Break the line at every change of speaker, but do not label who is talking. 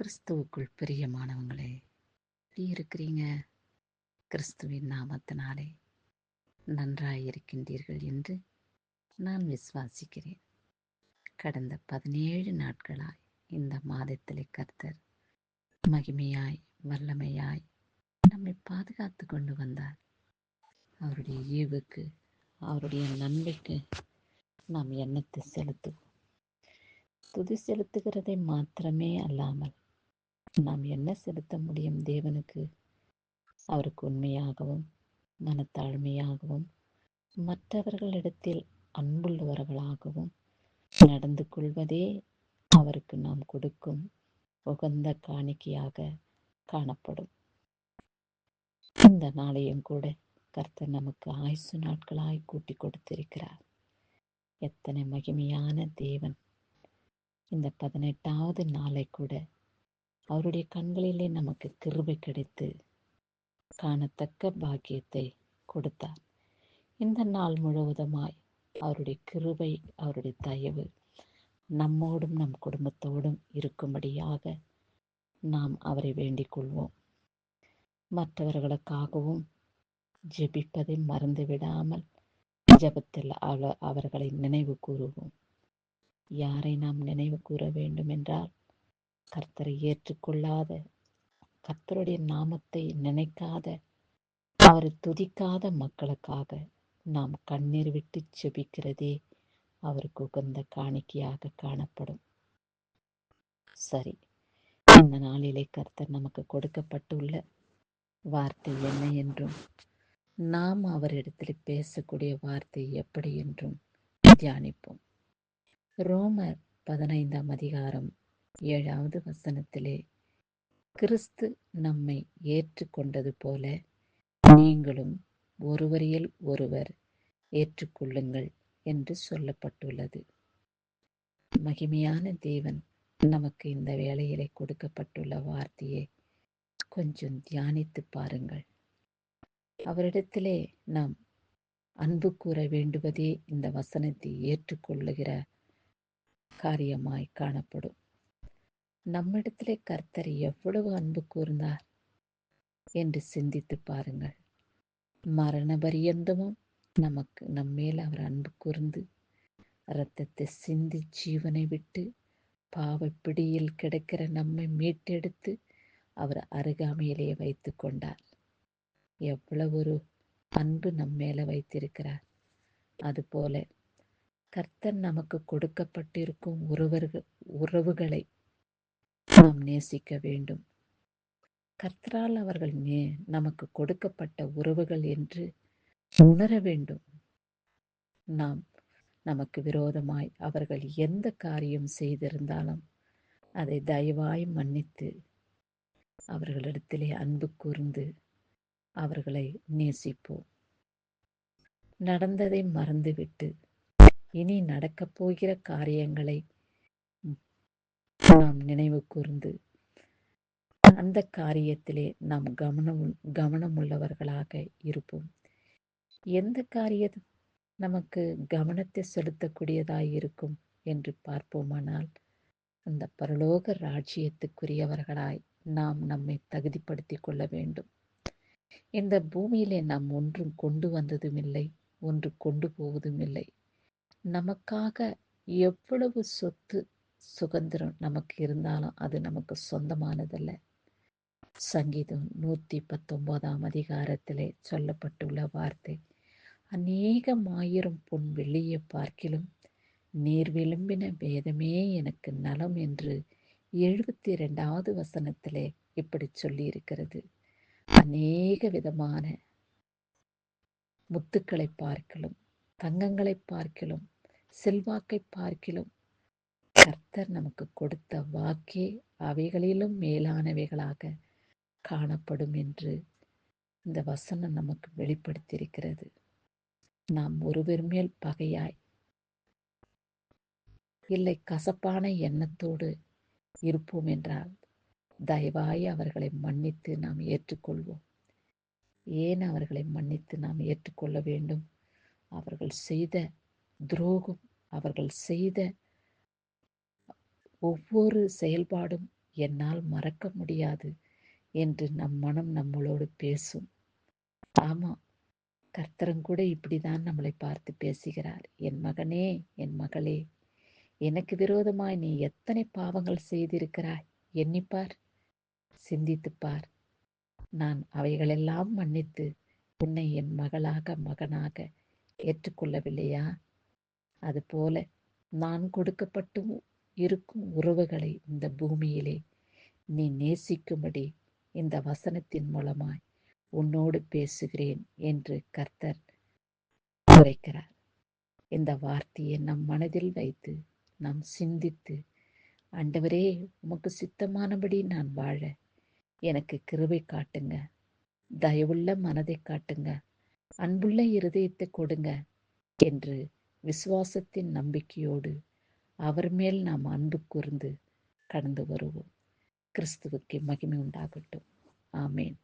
கிறிஸ்துவுக்குள் பிரியமானவங்களே எப்படி இருக்கிறீங்க? கிறிஸ்துவின் நாமத்தினாலே நன்றாய் இருக்கின்றீர்கள் என்று நான் விசுவாசிக்கிறேன். கடந்த பதினேழு நாட்களாய் இந்த மாதத்திலே கர்த்தர் மகிமையாய் வல்லமையாய் நம்மை பாதுகாத்து கொண்டு வந்தார். அவருடைய ஈவுக்கு அவருடைய நன்மைக்கு நாம் எண்ணத்தை செலுத்துவோம்? துதி செலுத்துகிறதை மாத்திரமே அல்லாமல் நாம் என்ன செலுத்த முடியும் தேவனுக்கு? அவருக்கு உண்மையாகவும் மனத்தாழ்மையாகவும் மற்றவர்களிடத்தில் அன்புள்ளவர்களாகவும் நடந்து கொள்வதே அவருக்கு நாம் கொடுக்கும் உகந்த காணிக்கையாக காணப்படும். இந்த நாளையும் கூட கர்த்தர் நமக்கு ஆயுசு நாட்களாய் கூட்டி கொடுத்திருக்கிறார். எத்தனை மகிமையான தேவன். இந்த பதினெட்டாவது நாளை கூட அவருடைய கண்களிலே நமக்கு கிருபை கிடைத்து காணத்தக்க பாக்கியத்தை கொடுத்தார். இந்த நாள் முழுவதுமாய் அவருடைய கிருபை அவருடைய தயவு நம்மோடும் நம் குடும்பத்தோடும் இருக்கும்படியாக நாம் அவரை வேண்டிக் கொள்வோம். மற்றவர்களுக்காகவும் ஜெபிப்பதை மறந்து விடாமல் ஜபத்தில் அவ அவர்களை நினைவு கூறுவோம். யாரை நாம் நினைவு கூற வேண்டும் என்றால் கர்த்தரை ஏற்றுக்கொள்ளாத கர்த்தருடைய நாமத்தை நினைக்காத அவரை துதிக்காத மக்களுக்காக நாம் கண்ணீர் விட்டு செபிக்கிறதே அவருக்கு உகந்த காணிக்கையாக காணப்படும். சரி இந்த நாளிலே கர்த்தர் நமக்கு கொடுக்கப்பட்டுள்ள வார்த்தை என்ன என்றும் நாம் அவரிடத்தில் பேசக்கூடிய வார்த்தை எப்படி என்றும் தியானிப்போம். ரோமர் பதினைந்தாம் அதிகாரம் ஏழாவது வசனத்திலே கிறிஸ்து நம்மை ஏற்றுக்கொண்டது போல நீங்களும் ஒருவரையில் ஒருவர் ஏற்றுக்கொள்ளுங்கள் என்று சொல்லப்பட்டுள்ளது. மகிமையான தேவன் நமக்கு இந்த வேளையிலே கொடுக்கப்பட்டுள்ள வார்த்தையை கொஞ்சம் தியானித்து பாருங்கள். அவரிடத்திலே நாம் அன்பு கூற வேண்டுவதே இந்த வசனத்தை ஏற்றுக்கொள்ளுகிற காரியமாய் காணப்படும். நம்மிடத்திலே கர்த்தர் எவ்வளவு அன்பு கூர்ந்தார் என்று சிந்தித்து பாருங்கள். மரண பரியந்தமும் நமக்கு நம்மேல் அவர் அன்பு கூர்ந்து இரத்தத்தை சிந்தி ஜீவனை விட்டு பாவப்பிடியில் கிடக்கிற நம்மை மீட்டெடுத்து அவர் அருகாமையிலேயே வைத்து கொண்டார். எவ்வளவு ஒரு அன்பு நம்ம மேலே வைத்திருக்கிறார். அதுபோல கர்த்தர் நமக்கு கொடுக்கப்பட்டிருக்கும் உறவர்கள் உறவுகளை நாம் நேசிக்க வேண்டும். கர்த்தரால் அவர்கள் நே நமக்கு கொடுக்கப்பட்ட உறவுகள் என்று உணர வேண்டும். நாம் நமக்கு விரோதமாய் அவர்கள் எந்த காரியம் செய்திருந்தாலும் அதை தயவாய் மன்னித்து அவர்களிடத்திலே அன்பு கூர்ந்து அவர்களை நேசிப்போம். நடந்ததை மறந்துவிட்டு இனி நடக்கப் போகிற காரியங்களை நாம் நினைவு கூர்ந்து அந்த காரியத்திலே நாம் கவனம் கவனமுள்ளவர்களாக இருப்போம். எந்த காரியம் நமக்கு கவனத்தை செலுத்தக்கூடியதாய் இருக்கும் என்று பார்ப்போமானால் அந்த பரலோக ராஜ்யத்துக்குரியவர்களாய் நாம் நம்மை தகுதிப்படுத்தி கொள்ள வேண்டும். இந்த பூமியிலே நாம் ஒன்றும் கொண்டு வந்ததும் இல்லை ஒன்று கொண்டு போவதும் இல்லை நமக்காக எவ்வளவு சொத்து சுதந்திரம் நமக்கு இருந்தாலும் அது நமக்கு சொந்தமானதல்ல. சங்கீதம் நூற்றி பத்தொன்பதாம் அதிகாரத்திலே சொல்லப்பட்டுள்ள வார்த்தை. அநேகம் ஆயிரம் பொன் வெள்ளியை பார்க்கிலும் நீர் விளம்பின வேதமே எனக்கு நலம் என்று எழுபத்தி ரெண்டாவது வசனத்திலே இப்படி சொல்லி இருக்கிறது அநேக விதமான முத்துக்களை பார்க்கலும் தங்கங்களை பார்க்கலும் செல்வாக்கை பார்க்கிலும் கர்த்தர் நமக்கு கொடுத்த வாக்கே அவைகளிலும் மேலானவைகளாக காணப்படும் என்று இந்த வசனம் நமக்கு வெளிப்படுத்தியிருக்கிறது. நாம் ஒருவர் மேல் பகையாய் இல்லை கசப்பான எண்ணத்தோடு இருப்போம் என்றால் தயவாய் அவர்களை மன்னித்து நாம் ஏற்றுக்கொள்வோம். ஏன் அவர்களை மன்னித்து நாம் ஏற்றுக்கொள்ள வேண்டும்? அவர்கள் செய்த துரோகம் அவர்கள் செய்த ஒவ்வொரு செயல்பாடும் என்னால் மறக்க முடியாது என்று நம் மனம் நம்மளோடு பேசும். ஆமாம் கர்த்தரங்கூட இப்படிதான் நம்மளை பார்த்து பேசுகிறார். என் மகனே என் மகளே எனக்கு விரோதமாய் நீ எத்தனை பாவங்கள் செய்திருக்கிறாய்? எண்ணிப்பார் சிந்தித்துப்பார். நான் அவைகளெல்லாம் மன்னித்து உன்னை என் மகளாக மகனாக ஏற்றுக்கொள்ளவில்லையா? அதுபோல நான் கொடுக்கப்பட்டும் இருக்கும் உறவுகளை இந்த பூமியிலே நீ நேசிக்கும்படி இந்த வசனத்தின் மூலமாய் உன்னோடு பேசுகிறேன் என்று கர்த்தர் உரைக்கிறார். இந்த வார்த்தையை நம் மனதில் வைத்து நாம் சிந்தித்து ஆண்டவரே உமக்கு சித்தமானபடி நான் வாழ. எனக்கு கிருவை காட்டுங்க. தயவுள்ள மனதை காட்டுங்க. அன்புள்ள இருதயத்தை கொடுங்க என்று விசுவாசத்தின் நம்பிக்கையோடு அவர் மேல் நாம் அன்பு கூர்ந்து கடந்து வருவோம். கிறிஸ்துவுக்கு மகிமை உண்டாகட்டும். ஆமேன்.